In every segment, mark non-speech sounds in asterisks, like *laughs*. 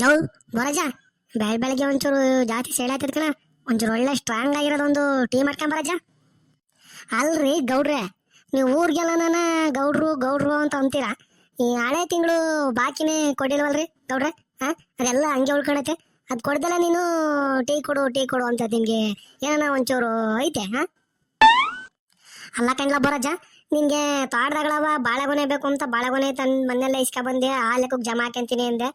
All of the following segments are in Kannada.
ಜೌ ಬರಜ ಬೆಳ ಬೆಳಗ್ಗೆ ಒಂಚೂರು ಜಾಸ್ತಿ ಸೇಳಾಯ್ತದ ಕಣ ಒಂಚೂರು ಒಳ್ಳೆ ಸ್ಟ್ರಾಂಗ್ ಆಗಿರೋದೊಂದು ಟೀ ಮಾಡ್ಕೊಂಡ್ ಬರಜ ಅಲ್ರಿ ಗೌಡ್ರೆ, ನೀವು ಊರಿಗೆಲ್ಲ ಗೌಡ್ರು ಗೌಡ್ರು ಅಂತ ಅಂತೀರಾ? ಈ ಹಳೆ ತಿಂಗಳು ಬಾಕಿನೇ ಕೊಡಿಲ್ವಲ್ರಿ ಗೌಡ್ರೆ? ಹಾ ಅದೆಲ್ಲ ಹಂಗೆ ಉಳ್ಕೊಳತ್ತೆ ಅದು ಕೊಡ್ದಲ್ಲ ನೀನು, ಟೀ ಕೊಡು ಟೀ ಕೊಡು ಅಂತ ನಿಮಗೆ ಏನಾನ ಒಂಚೂರು ಐತೆ ಹಾ ಅಲ್ಲ ಬರಜಾ ಬರಜ ನಿನ್ಗೆ ತೋಟದಾಗಳವ ಬಾಳೆಗೊನೆ ಬೇಕು ಅಂತ ಬಾಳೆಗೊನೆ ತನ್ನ ಮನೆಯಲ್ಲೇ ಇಸ್ಕ ಬಂದೆ, ಆ ಲೆಕ್ಕಕ್ಕೆ ಜಮಾ ಹಾಕಂತೀನಿ ಅಂದೆ.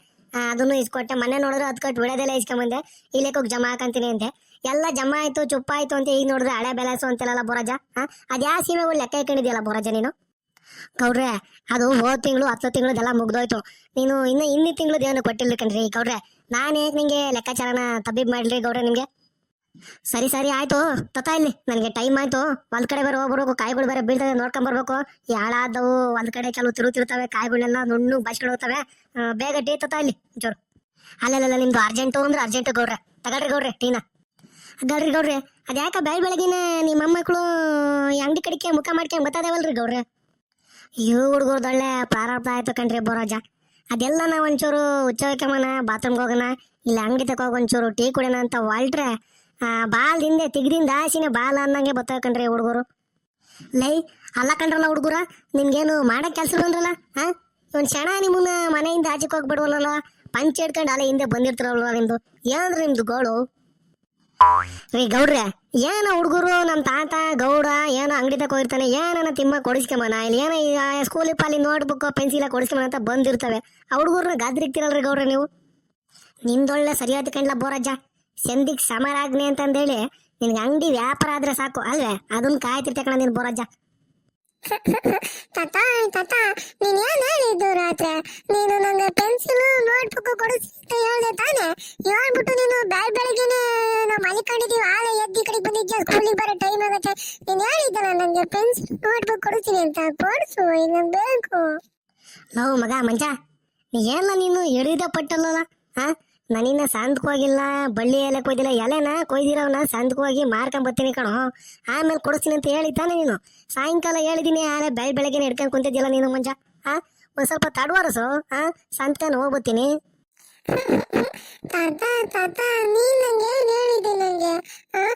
ಅದನ್ನು ಇಸ್ಕೊಟ್ಟೆ. ಮನೆ ನೋಡಿದ್ರೆ ಅದು ಕಟ್ ಬಿಡೋದೆಲ್ಲ ಇಸ್ಕೊಂಬಂದೆ. ಇಲ್ಲೇ ಹೋಗಿ ಜಮಾ ಹಾಕಂತೀನಿ ಅಂತೆ ಎಲ್ಲ ಜಮಾ ಆಯ್ತು, ಚುಪ್ಪ ಆಯ್ತು ಅಂತ ಈಗ ನೋಡಿದ್ರೆ ಹಳೆ ಬೆಲೆಸು ಅಂತೇಳಲ್ಲ ಬೋರಾಜ ಹಾ ಅದ್ಯಾ ಸೀಮೆ ಒಳ್ಳೆ ಲೆಕ್ಕ ಇಟ್ಕೊಂಡಿದ್ಯಲ್ಲ ಬೋರಾಜ ನೀನು? ಕೌಡ್ರೆ ಅದು ಹೋದ್ ತಿಂಗಳು, ಹತ್ತು ತಿಂಗಳದೆಲ್ಲ ಮುಗ್ದೋಯ್ತು. ನೀನು ಇನ್ನು ಇನ್ನಿ ತಿಂಗಳು ಏನು ಕೊಟ್ಟಿಲ್ಲ ಕಣ್ರಿ ಕೌಡ್ರೆ ನಾನೇ ನಿಂಗೆ ಲೆಕ್ಕಾಚಾರನ ತಬ್ಬಿಬ್ ಮಾಡ್ಲಿ ಗೌಡ್ರೆ ನಿಮ್ಗೆ? ಸರಿ ಸರಿ, ಆಯ್ತು. ತತ ಇಲ್ಲಿ. ನನಗೆ ಟೈಮ್ ಆಯ್ತು. ಒಂದ್ ಕಡೆ ಬೇರೆ ಹೋಗ್ಬರ್ಬೇಕು ಕಾಯಿಗಳು ಬೇರೆ ಬೀಳ್ತದೆ ನೋಡ್ಕೊಂಡ್ ಬರ್ಬೇಕು. ಯಾಳಾದವು. ಒಂದ್ ಕಡೆ ಕೆಲವು ತಿರುತಿರ್ತವೆ ಕಾಯಿಗಳೆಲ್ಲ ನುಣ್ಣು ಬಸ್ಗಳು ಹೋಗ್ತವೆ. ಬೇಗ ಟೀ ತತ ಇಲ್ಲಿ. ಒಂಚೂರು ಅಲ್ಲಲ್ಲ ನಿಮ್ದು ಅರ್ಜೆಂಟು ಅಂದ್ರೆ ಅರ್ಜೆಂಟ್ ಗೌಡ್ರೆ. ತಗಳ್ರಿ ಗೌಡ್ರೆ, ಟೀನ. ಗೌಡ್ರಿ. ಗೌಡ್ರೆ ಅದ್ಯಾಕ ಬೆಳ್ ಬೆಳಗಿನ ನಿಮ್ಮ ಮೊಮ್ಮಕ್ಳು ಈ ಅಂಗಡಿ ಕಡಿಕೆ ಮುಖ ಮಾಡ್ಕೊಂಡ್ ಗೊತ್ತಾದೇವಲ್ರಿ ಗೌಡ್ರೆ? ಇವು ಹುಡುಗರ್ದೊಳ್ಳೆ ಪ್ರಾರಂಭ ಆಯ್ತು ಕಣ್ರಿ ಬೋರಾಜ ಅದೆಲ್ಲ ನಾವು ಒಂಚೂರು ಉಚ್ಚೋಕಮನ ಬಾತ್ರೂಮ್ಗೆ ಹೋಗೋಣ. ಇಲ್ಲ ಅಂಗಡಿ ತಕ ಹೋಗಿ ಒಂಚೂರು ಟೀ ಕುಡಿಯೋಣ ಅಂತ ಹೊಲ್ಟ್ರೆ ಬಾಲ್ ಹಿಂದೆ ತೆಗ್ದಿಂದ ಆಸಿನೇ ಬಾಲ ಅನ್ನಂಗೆ ಕಣ್ರಿ ಹುಡುಗರು. ಲೈ, ಅಲ್ಲ ಕಂಡ್ರಲ್ಲ ಹುಡುಗರ, ನಿಮ್ಗೇನು ಮಾಡಕ್ ಕೆಲಸ ಬಂದ್ರಲ್ಲ ಹಾ ಒಂದು ಕ್ಷಣ ನಿಮ್ಮನ್ನ ಮನೆಯಿಂದ ಆಚೆಗೆ ಹೋಗ್ಬಿಡ್ವಲ್ಲ ಪಂಚ ಹಿಡ್ಕೊಂಡು ಅಲ್ಲೇ ಹಿಂದೆ ಬಂದಿರ್ತಾರಲ್ವ ನಿಮ್ದು? ಏನಂದ್ರೆ ನಿಮ್ದು ಗೋಳು? ರೀ ಗೌಡ್ರೆ, ಏನ ಹುಡುಗರು ನಮ್ಮ ತಾತ, ಗೌಡ, ಏನೋ ಅಂಗಡಿದಾಗ ಹೋಗಿರ್ತಾನೆ ಏನನ ತಿಮ್ಮ ಕೊಡಿಸ್ಕೊಂಬನ ಇಲ್ಲಿ ಏನೋ ಸ್ಕೂಲಿಗೆ ಪಾಲಿ ನೋಟ್ಬುಕ್ ಪೆನ್ಸಿಲ ಕೊಡಿಸ್ಕೊಂಬನ ಅಂತ ಬಂದಿರ್ತವೆ. ಆ ಹುಡುಗರ್ನ ಗಾದ್ರಿಕ್ತಿರಲ್ರಿ ಗೌಡ್ರೆ ನೀವು? ನಿಮ್ದೊಳ್ಳೆ ಸರಿಯಾದ ಕಂಡ್ಲ ಬೋರಜ್ಜ. ಸಂದಿಗ್ ಸಮರಾಜ್ಞೆ ಅಂತಂದೇಳಿ ನಿನ್ಗೆ ಅಂಗಡಿ ವ್ಯಾಪಾರ ಆದ್ರೆ ಸಾಕು ಅಲ್ವೇ? ಅದನ್ನ ಕಾಯ್ತಿರ್ತೆ ಕಣ ನೀನು ಬೋರಜ್ಜ *laughs* ತಾತ ತಾತ ನೀನ್ ಏನ್ ಹೇಳಿದ್ದು ರಾತ್ರಿ? ನೀನು ನಂಗೆ ಪೆನ್ಸಿಲ್ ನೋಟ್ಬುಕ್ ಕೊಡಿಸಿ ಅಂತ ಹೇಳ್ದೆ ತಾನೆ. ಹೇಳ್ಬಿಟ್ಟು ನೀನು ಬೆಳ್ ಬೆಳಗ್ಗೆನೆ ನಾವು ಮಲಿಕೊಂಡಿದೀವಿ ಆಳೆ ಎದ್ದಿ ಕಡೆಗೆ ಬಂದಿದ್ಯಾ ಸ್ಕೂಲಿಗೆ ಬರೋ ಟೈಮ್ ಆಗತ್ತೆ. ನೀನ್ ಹೇಳಿದ್ದಲ್ಲ ನಂಗೆ ಪೆನ್ಸಿಲ್ ನೋಟ್ಬುಕ್ ಕೊಡಿಸ್ತೀನಿ ಅಂತ ಕೊಡಿಸು ಇನ್ನ ಬೇಕು. ಲವ್ ಮಗ ಮಂಜ ನೀ ಏನ ನೀನು ಎಳಿದ ಪಟ್ಟಲ್ಲ ಹಾ ನನಿನ್ನ ಸಂದ್ಕ್ ಹೋಗಿಲ್ಲ ಬಳ್ಳಿ ಎಲೆ ಕೊಯ್ದಿಲ್ಲ, ಎಲೆನ ಕೊಯ್ದಿರೋನ ಸಂದ್ಕ್ ಹೋಗಿ ಮಾರ್ಕೊಂಡ್ ಬರ್ತೀನಿ ಕಣೋ. ಆಮೇಲೆ ಕೊಡಿಸ್ತೀನಿ ಅಂತ ಹೇಳಿದ್ದಾನೆ ನೀನು. ಸಾಯಂಕಾಲ ಹೇಳಿದ್ದೀನಿ ಆಲೆ ಬೆಳ್ ಬೆಳಗ್ಗೆ ಹಿಡ್ಕೊಂಡು ಕುಂತಿದ್ಯಲ್ಲ ನೀನು ಮಂಜ. ಆ, ಒಂದು ಸ್ವಲ್ಪ ತಡವರಸು, ಆ, ಸಂತನ ಹೋಗ್ಬತ್ತೀನಿ. ತಾತ ತಾತ, ನೀನ್ ನಂಗೆ ಏನ್ ಹೇಳಿದೆ ನಂಗೆ? ಆ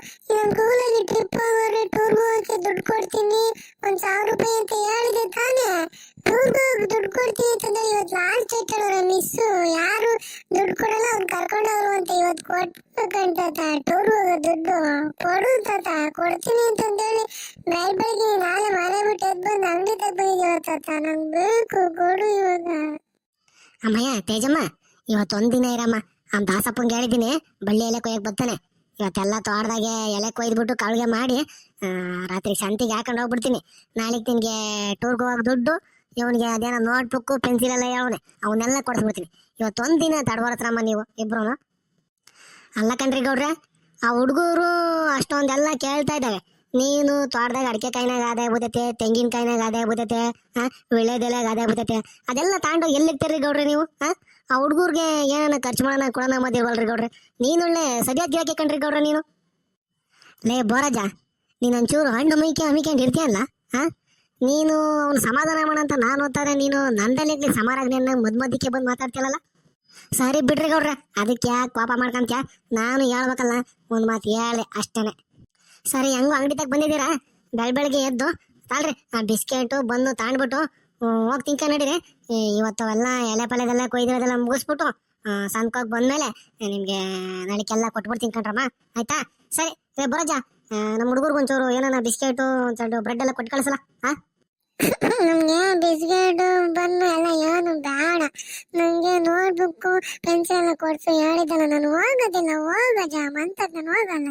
ಗೂಗಲಲ್ಲಿ ಟ್ರಿಪ್ ಹೋಗೋರು ಟೂರ್ ದುಡ್ಡು ಕೊಡ್ತೀನಿ, ಒಂದ್ ಸಾವಿರ ರೂಪಾಯಿ ಅಂತ ಹೇಳಿದೆ ಕೊಟ್ಬೇಕಂತ ಟೂರ್ ಹೋಗೋ ದುಡ್ಡು ಕೊಡು ತಾತ ಕೊಡ್ತೀನಿ ಅಂತಂದೇಳಿ ಬೆಳ್ ಬೆಳಗ್ಗೆ ನಾಳೆ ಮನೆ ಬಿಟ್ಟು ಎದ್ದು ಬಂದು ಅಂಗಡಿ ತಗೊಂಡಿದ್ದೀವ ತಾತ? ನಂಗೆ ಬೇಕು ಕೊಡು ಇವಾಗ. ಅಮ್ಮಯ್ಯ ತೇಜಮ್ಮ ಇವತ್ತೊಂದಿನ ಇರಮ್ಮ. ಆ ದಾಸಪ್ಪಂಗೆ ಹೇಳಿದ್ದೀನಿ ಬಳ್ಳಿ ಎಲೆ ಕೊಯ್ಯಕ್ಕೆ ಬರ್ತಾನೆ. ಇವತ್ತೆಲ್ಲ ತೋಟದಾಗೆ ಎಲೆ ಕೊಯ್ದ್ಬಿಟ್ಟು ಕಳ್ಗೆ ಮಾಡಿ ಆ, ರಾತ್ರಿ ಸಂತಿಗೆ ಹಾಕೊಂಡು ಹೋಗ್ಬಿಡ್ತೀನಿ. ನಾಳೆಗೆ ನಿನಗೆ ಟೂರ್ಗೆ ಹೋಗೋಕೆ ದುಡ್ಡು ಇವನಿಗೆ ಅದೇನೋ ನೋಟ್ ಬುಕ್ಕು ಪೆನ್ಸಿಲ್ ಎಲ್ಲ ಹೇಳವನೆ. ಅವನ್ನೆಲ್ಲ ಕೊಡಿಸ್ಬಿಡ್ತೀನಿ. ದಿನ ತಡವರತ್ರಮ್ಮ ನೀವು ಇಬ್ರು ಅಲ್ಲ ಕಣ್ರಿ ಗೌಡ್ರೆ, ಆ ಹುಡುಗರು ಅಷ್ಟೊಂದೆಲ್ಲ ಕೇಳ್ತಾ ಇದ್ದಾವೆ ನೀನು ತೋಟದಾಗ ಅಡಿಕೆ ಕಾಯಿನಾಗ ಆದಾಯ ತೆಂಗಿನ ತೆಂಗಿನಕಾಯಿನಾಗ ಆದಾಯ ಬುದ್ಧತೆ ಹಾ ವಿಳೆದೆಲೆಗ ಆದಾಯ ಬುದ್ಧತೆ ಅದೆಲ್ಲ ತಾಂಡು ಎಲ್ಲಿರ್ತೀರಿ ಗೌಡ್ರಿ ನೀವು ಹಾ ಆ ಹುಡುಗರಿಗೆ ಏನಾನ ಖರ್ಚು ಮಾಡೋಣ, ಕೊಡೋಣ ಮದಿರ್ವಲ್ರಿ ಗೌಡ್ರಿ? ನೀನೊಳ್ಳೆ ಸದ್ಯ ಗಿರಾಕಿ ಕಣ್ರಿ ಗೌಡ್ರೆ ನೀನು. ಲೇ ಬೋರಾಜ ನೀನು ಒಂಚೂರು ಹಣ್ಣು ಮೈಕೆ ಹಮ್ಮಿಕೊಂಡು ಇರ್ತೀಯಲ್ಲ ಹಾ ನೀನು ಅವ್ನು ಸಮಾಧಾನ ಮಾಡಂತ ನಾನು ಓದ್ತಾರೆ ನೀನು ನಂದಲ್ಲಿಗ್ಲಿ ಸಮಾರಾಗ್ನಿಯನ್ನ ಮದ್ ಬಂದು ಮಾತಾಡ್ತಿಯಲ್ಲ? ಸರಿ ಬಿಡ್ರಿ ಗೌಡ್ರ, ಅದಕ್ಕೆ ಯಾಕೆ ಕೋಪ ಮಾಡ್ಕೊಂತ್ಯ? ನಾನು ಹೇಳ್ಬೇಕಲ್ಲ, ಒಂದು ಮಾತು ಹೇಳಿ ಅಷ್ಟೇನೆ. ಸರಿ, ಹೆಂಗೋ ಅಂಗಡಿ ತಗ ಬಂದಿದ್ದೀರಾ? ಬೆಳ ಬೆಳಗ್ಗೆ ಎದ್ದು, ತಾಳ್ರಿ, ಆ ಬಿಸ್ಕೆಟು ಬಂದು ತಾಂಡ್ಬಿಟ್ಟು ಹೋಗಿ ತಿನ್ಕ ನಡೀರಿ. ಇವತ್ತು ಎಲ್ಲ ಎಲೆ ಪಲೆದೆಲ್ಲ ಕೊಯ್ದಿರೋದೆಲ್ಲ ಮುಗಿಸ್ಬಿಟ್ಟು ಸಂಕೋಗಿ ಬಂದಮೇಲೆ ನಿಮಗೆ ನಾಳೆಗೆಲ್ಲ ಕೊಟ್ಬಿಡ್ತೀನಿ ಕಣ್ರಮ್ಮ. ಆಯ್ತಾ? ಸರಿ ರೇ ಬರೋಜ ನಮ್ಮ ಹುಡುಗರು ಒಂಚೂರು ಏನೋ ಬಿಸ್ಕೆಟು, ಒಂದು ಬ್ರೆಡ್ ಎಲ್ಲ ಕೊಟ್ಟು ಕಳಿಸಲ್ಲ ಹಾ *coughs* ನಮ್ಗೆ ಬಿಸ್ಕೆಟು ಬನ್ನು ಎಲ್ಲ ಏನು ಬೇಡ ನಂಗೆ ನೋಟ್ಬುಕ್ ಪೆನ್ಸಿಲ್ ಎಲ್ಲ ಕೊಡ್ಸು ನಾನು ಹೋಗೋದಿಲ್ಲ, ಹೋಗೋ ಜಾಮ್ ಅಂತ ನಾನು ಹೋಗಲ್ಲ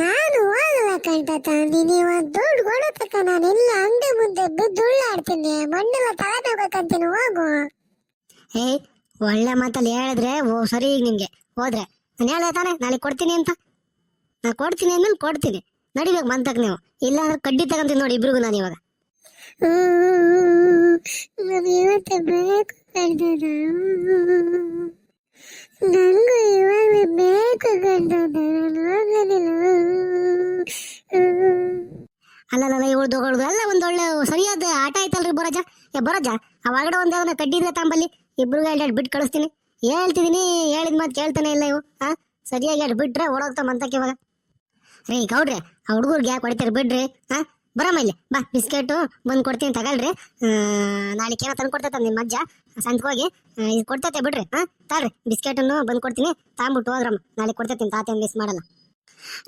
ನಾನು ಹೋಗಲ್ಲ ಕಂಟತ ನೀನು ದುಡ್ಡು ಕೊಡತಕ್ಕ ನಾನು ಇಲ್ಲ ಅಂಗಡಿ ಮುಂದೆ ಬಿದ್ದು ಉಳ್ಳಾಡ್ತೀನಿ. ಮಣ್ಣೆಲ್ಲ ತಲೆ ಬೇಕಂತೀನಿ ಹೋಗು. ಏ, ಒಳ್ಳೆ ಮಾತಲ್ಲಿ ಹೇಳಿದ್ರೆ ಓ, ಸರಿ ಈಗ ನಿಮ್ಗೆ ಹೋದ್ರೆ. ನಾನು ಹೇಳ ತಾನೆ, ನಾಳೆ ಕೊಡ್ತೀನಿ ಅಂತ. ನಾ ಕೊಡ್ತೀನಿ ಅಂದ್ಮೇಲೆ ಕೊಡ್ತೀನಿ. ನಡಿಬೇಕು ಮಂತಕ್ ನೀವು. ಇಲ್ಲ ಕಡ್ಡಿ ತಗೊಂತೀನಿ ನೋಡಿ ಇಬ್ರಿಗೂ ನಾನು ಇವಾಗ. ನಾನು ಇವತ್ತು ಬೇಕು ಕಂಟದ ನನಗೂ ಇವಾಗಲೇ ಬೇಕು ನಾನು ಹೋಗೋದಿಲ್ಲ ಅಲ್ಲಲ್ಲ ಎಲ್ಲ ಒಂದು ಒಳ್ಳೆ ಸರಿಯಾದ ಆಟ ಆಯ್ತಲ್ರಿ ಬರಜ? ಏ, ಬರಜ ಅವಾಗಡೆ ಒಂದು ಯಾವ್ದನ್ನ ಕಡ್ಡಿದ್ರೆ ತಾಂಬಲ್ಲಿ. ಇಬ್ರಿಗೆ ಎರಡು ಬಿಟ್ಟು ಕಳಿಸ್ತೀನಿ. ಹೇಳ್ತಿದೀನಿ, ಹೇಳಿದ ಮಾತು ಕೇಳ್ತಾನೆ ಇಲ್ಲ ಇವು ಹಾ ಸರಿಯಾಗಿ ಎರಡು ಬಿಟ್ರೆ ಓಡೋಗ್ತಾ ಮಂತಕ್ಕೆ ಇವಾಗ. ರೀ, ಗೌಡ್ರೆ, ಆ ಹುಡುಗರ್ಗೆ ಯಾಕೆ ಹೊಡಿತಾರೆ ಬಿಡ್ರಿ? ಹಾ ಬರಮ್ಮ ಇಲ್ಲಿ ಬಾ ಬಿಸ್ಕೆಟು ಬಂದು ಕೊಡ್ತೀನಿ ತಗೊಳ್ರಿ. ನಾಳೆ ಏನೋ ತಂದು ಕೊಡ್ತೈತೆ ನಿಮ್ಮ ಮಜ್ಜ. ಸಂತ್ಗೆ ಹೋಗಿ ಇದು ಕೊಡ್ತೈತೆ ಬಿಡ್ರಿ ಹಾಂ? ತಾಳ್ರಿ ಬಿಸ್ಕೆಟನ್ನು ಬಂದು ಕೊಡ್ತೀನಿ. ತಾಂಬಿಟ್ಟು ಹೋಗ್ರಮ್ಮ ನಾಳೆ ಕೊಡ್ತೈತೀನಿ ತಾತ ಮಿಸ್ ಮಾಡಲ್ಲ.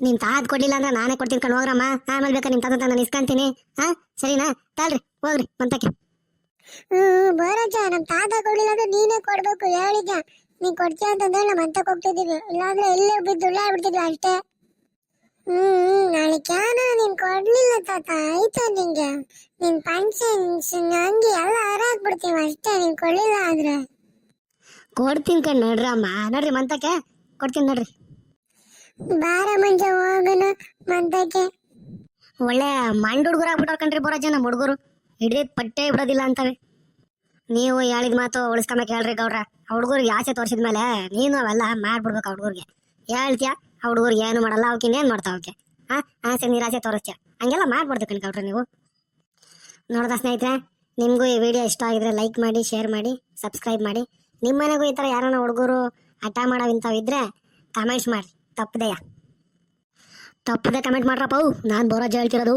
ನಿಮ್ಮ ತಾತ ಕೊಡಲಿಲ್ಲ ಅಂದ್ರೆ ನಾನೇ ಕೊಡ್ತೀನಿ ಕಣ್ ಹೋಗ್ರಮ್ಮ. ಆಮೇಲೆ ಬೇಕಾ ನಿಮ್ಮ ತಾತ ನಾನು ಇಸ್ಕೊಂತೀನಿ. ಹಾಂ ಸರಿನಾ? ತಾಳ್ರಿ ಹೋಗ್ರಿ ಮಂತಕ್ಕೆ ಹ್ಮ್ ಬರಜ ನಮ್ಮ ತಾತ ಕೊಡ್ಲಿಲ್ಲ ಅಂದ್ರೆ ನೀನೇ ಕೊಡ್ಬೇಕು ಹೇಳಿದ್ದ ನೀನ್ ಕೊಡ್ತೀಯ ಅಂತಂದ್ರೆ ನಮ್ಮ ಮಂತಕ್ಕೆ ಹೋಗ್ತಿದೀವಿ ಇಲ್ಲಾಂದ್ರೆ ಎಲ್ಲೇ ಬಿದ್ದು ಉಳ್ಳಾಡ್ಬಿಡ್ತಿದ್ವಿ ಅಷ್ಟೇ. ಹ್ಮ್ ಹ್ಮ್, ಕೊಡ್ಲಿಲ್ಲ ತಾತ. ಆಯ್ತಾ ನಿಂಗೆ. ನಿನ್ ಪಂಕ್ಷನ್ ಹಂಗೆ ಎಲ್ಲ ಹರಾಕ್ಬಿಡ್ತೀವಿ ಅಷ್ಟೇ. ನೀನ್ ಕೊಡ್ಲಿಲ್ಲ ಆದ್ರೆ. ಕೊಡ್ತೀನಿ ಕಣ್ ಅಮ್ಮ. ನೋಡ್ರಿ ಮಂತಕ್ಕೆ. ಕೊಡ್ತೀನಿ ನೋಡ್ರಿ. ಬಾರ ಮಂಜ ಹೋಗೋಣ ಮಂತಕ್ಕೆ. ಒಳ್ಳೆ ಮಂಡ್ ಹುಡುಗರು ಆಗ್ಬಿಟ್ಟವ್ರ ಕಣ್ರಿ ಬರೋ ಜನ ಹುಡುಗರು. ಹಿಡಿದ ಪಟ್ಟೆ ಬಿಡೋದಿಲ್ಲ ಅಂತವೆ. ನೀವು ಹೇಳಿದ ಮಾತು ಉಳಿಸ್ಕೊಂಬೇಕು ಹೇಳ್ರಿ ಗೌಡ್ರ. ಹುಡುಗರಿಗೆ ಆಸೆ ತೋರಿಸಿದ ಮೇಲೆ ನೀನು ಅವೆಲ್ಲ ಮಾಡ್ಬಿಡ್ಬೇಕು ಹುಡುಗರಿಗೆ. ಹೇಳ್ತೀಯ? ಆ ಹುಡುಗರಿಗೆ ಏನು ಮಾಡಲ್ಲ ಅವಕ್ಕೆ ಏನು ಮಾಡ್ತಾವ ಅವಕ್ಕೆ ಹಾ ಆಸೆ ನಿರಾಸೆ ತೋರಿಸ್ತೀಯ? ಹಂಗೆಲ್ಲ ಮಾಡ್ಬಾರ್ದು ಕಣ್ಕೌಟ್ರೆ ನೀವು. ನೋಡಿದ ಸ್ನೇಹಿತರೆ, ನಿಮಗೂ ಈ ವಿಡಿಯೋ ಇಷ್ಟ ಆಗಿದ್ರೆ ಲೈಕ್ ಮಾಡಿ ಶೇರ್ ಮಾಡಿ ಸಬ್ಸ್ಕ್ರೈಬ್ ಮಾಡಿ. ನಿಮ್ಮ ಮನೆಗೂ ಈ ಥರ ಯಾರನ್ನ ಹುಡುಗರು ಹಠ ಮಾಡೋ ಇಂಥವು ಇದ್ದರೆ ಕಮೆಂಟ್ಸ್ ಮಾಡಿ. ತಪ್ಪದೆಯ? ತಪ್ಪದೆ ಕಮೆಂಟ್ ಮಾಡ್ರಪ್ಪ ನಾನು ಬರೋ ಹೇಳ್ತಿರೋದು.